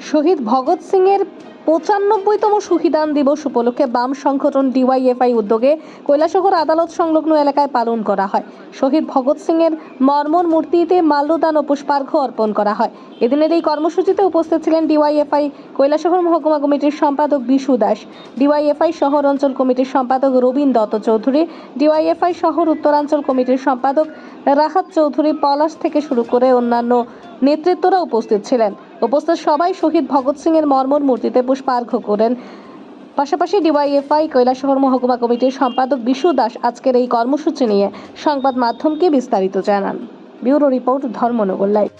শহীদ ভগৎ সিং এর পঁচানব্বইতম শহীদান দিবস উপলক্ষে বাম সংগঠন ডিওয়াইএফআই উদ্যোগে কৈলাসহর আদালত সংলগ্ন এলাকায় পালন করা হয়। শহীদ ভগৎ সিং এর মর্মর মূর্তিতে মাল্যদান ও পুষ্পার্ঘ অর্পণ করা হয়। এদিনের এই কর্মসূচিতে উপস্থিত ছিলেন ডিওয়াইএফআই কৈলাসহর মহকুমা কমিটির সম্পাদক বিশু দাস, ডিওয়াইএফআই শহর অঞ্চল কমিটির সম্পাদক রবীন দত্ত চৌধুরী, ডিওয়াইএফআই শহর উত্তরাঞ্চল কমিটির সম্পাদক রাহাত চৌধুরী পলাশ থেকে শুরু করে অন্যান্য নেতৃত্বরা উপস্থিত ছিলেন। উপস্থিত সবাই শহীদ ভগৎ সিং এর মর্মর মূর্তিতে পুষ্পার্ঘ্য করেন। পাশাপাশি ডিওয়াইএফআই কৈলাসহর মহকুমা কমিটির সম্পাদক বিশু দাস আজকের এই কর্মসূচি নিয়ে সংবাদ মাধ্যমকে বিস্তারিত জানান। Bureau report Dharmanagar live.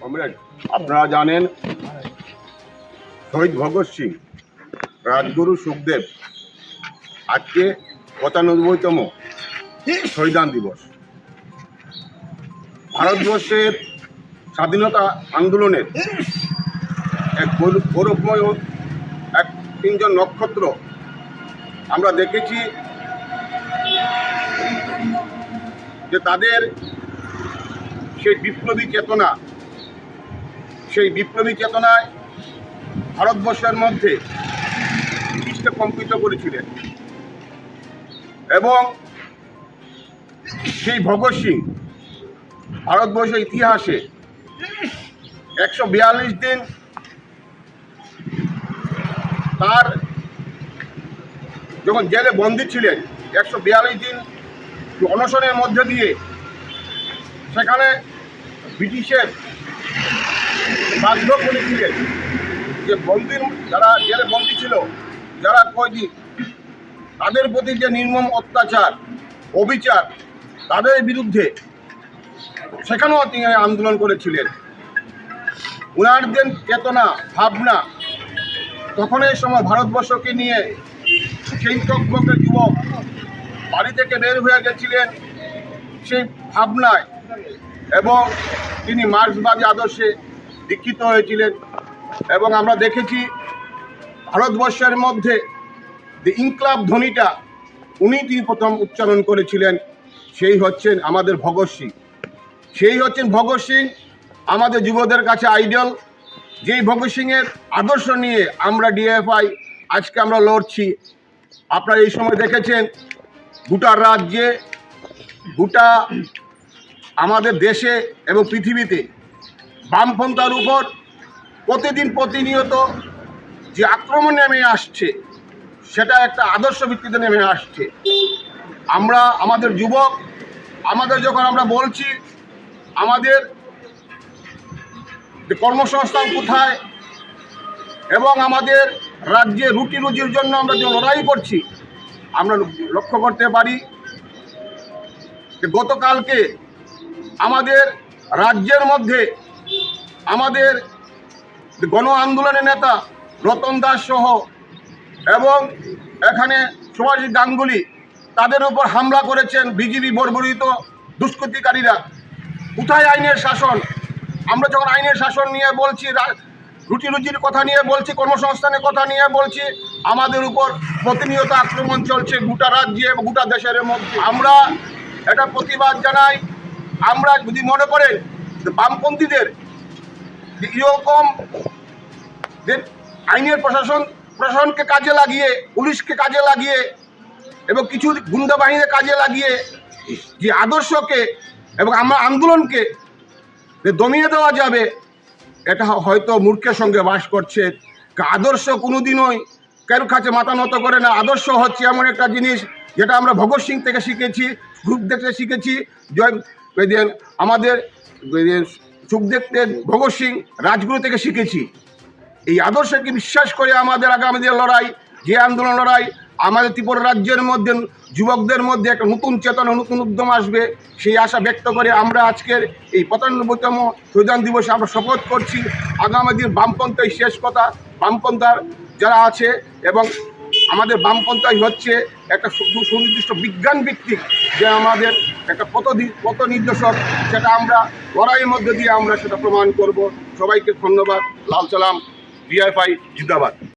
Comrade, আপনারা জানেন শহীদ ভগৎ সিং, রাজগুরু সুখদেব, আজকে পঁচানব্বইতম শহীদান দিবস। ভারতবর্ষের স্বাধীনতা আন্দোলনের এক গৌর- গৌরবময় এক তিনজন নক্ষত্র আমরা দেখেছি যে তাদের সেই বিপ্লবী চেতনা সেই বিপ্লবী চেতনায় ভারতবর্ষের মধ্যে দৃষ্টি কম্পিত করেছিলেন। এবং সেই ভগৎ সিং ভারতবর্ষের ইতিহাসে একশো বিয়াল্লিশ দিন তার যখন জেলে বন্দী ছিলেন, একশো বিয়াল্লিশ দিন অনশনের মধ্যে দিয়ে সেখানে ব্রিটিশের বাধ্য করেছিলেন যে বন্দির যারা জেলে বন্দী ছিল, যারা কয়েদি তাদের প্রতি যে নির্মম অত্যাচার, অবিচার, তাদের বিরুদ্ধে সেখানেও তিনি আন্দোলন করেছিলেন। উনার যে চেতনা, ভাবনা তখন এই সময় ভারতবর্ষকে নিয়ে সেই সংখ্যকের যুবক বাড়ি থেকে বের হয়ে গেছিলেন সেই ভাবনায় এবং তিনি মার্ক্সবাদী আদর্শে দীক্ষিত হয়েছিলেন এবং আমরা দেখেছি ভারতবর্ষের মধ্যে যে ইনকলাব ধ্বনিটা, উনি তিনি প্রথম উচ্চারণ করেছিলেন, সেই হচ্ছেন আমাদের ভগৎ সিং। সেই হচ্ছেন ভগৎ সিং, আমাদের যুবদের কাছে আইডল, যেই ভগৎ সিংয়ের আদর্শ নিয়ে আমরা ডিএফআই, আজকে আমরা লড়ছি। আপনারা এই সময় দেখেছেন, গোটা রাজ্যে, গোটা আমাদের দেশে এবং পৃথিবীতে বামপন্থার উপর প্রতিদিন প্রতিনিয়ত যে আক্রমণ নেমে আসছে, সেটা একটা আদর্শ ভিত্তিতে নেমে আসছে। আমরা, আমাদের যুবক, আমাদের যখন আমরা বলছি, আমাদের যে কর্মসংস্থান কোথায়, এবং আমাদের রাজ্যে রুটি রুজির জন্য আমরা যে লড়াই করছি, আমরা লক্ষ্য করতে পারি যে গতকালকে আমাদের রাজ্যের মধ্যে আমাদের গণ আন্দোলনের নেতা রতন দাস সহ এবং এখানে সুভাষিস গাঙ্গুলি, তাদের উপর হামলা করেছেন বিজেপি বর্বরিত দুষ্কৃতিকারীরা। কোথায় আইনের শাসন? আমরা যখন আইনের শাসন নিয়ে বলছি রুটি রুজির কথা নিয়ে বলছি, কর্মসংস্থানের কথা নিয়ে বলছি, আমাদের উপর প্রতিনিয়ত আক্রমণ চলছে গোটা রাজ্যে গোটা দেশের মধ্যে। আমরা এটা প্রতিবাদ জানাই। আমরা যদি মনে করেন বামপন্থীদের এরকম যে আইনের প্রশাসন, প্রশাসনকে কাজে লাগিয়ে, পুলিশকে কাজে লাগিয়ে এবং কিছু গুন্ডা বাহিনীকে কাজে লাগিয়ে যে আদর্শকে এবং আমার আন্দোলনকে দমিয়ে দেওয়া যাবে, এটা হয়তো মূর্খের সঙ্গে বাস করছে। আদর্শ কোনোদিনই কেন কাছে মাথা নত করে না। আদর্শ হচ্ছে এমন একটা জিনিস যেটা আমরা ভগৎ সিং থেকে শিখেছি গ্রুপ থেকে শিখেছি। জয় আমাদের সুখদেব থেকে ভগৎ সিং রাজগুরু থেকে শিখেছি। এই আদর্শকে বিশ্বাস করে আমাদের আগামী দিনের লড়াই, যে আন্দোলন লড়াই, আমাদের ত্রিপুরা রাজ্যের মধ্যে, যুবকদের মধ্যে একটা নতুন চেতনা, নতুন উদ্যম আসবে, সেই আশা ব্যক্ত করে আমরা আজকের এই পঁচানব্বইতম সংবিধান দিবসে আমরা শপথ করছি। আগামী দিন বামপন্থায় শেষ কথা। বামপন্থার যারা আছে এবং আমাদের বামপন্থাই হচ্ছে একটা সুনির্দিষ্ট বিজ্ঞান ভিত্তিক, যে আমাদের একটা পথ পথ নির্দেশক, সেটা আমরা লড়াইয়ের মধ্যে দিয়ে আমরা সেটা প্রমাণ করব। সবাইকে ধন্যবাদ। লাল সালাম বিআইফাই জিন্দাবাদ।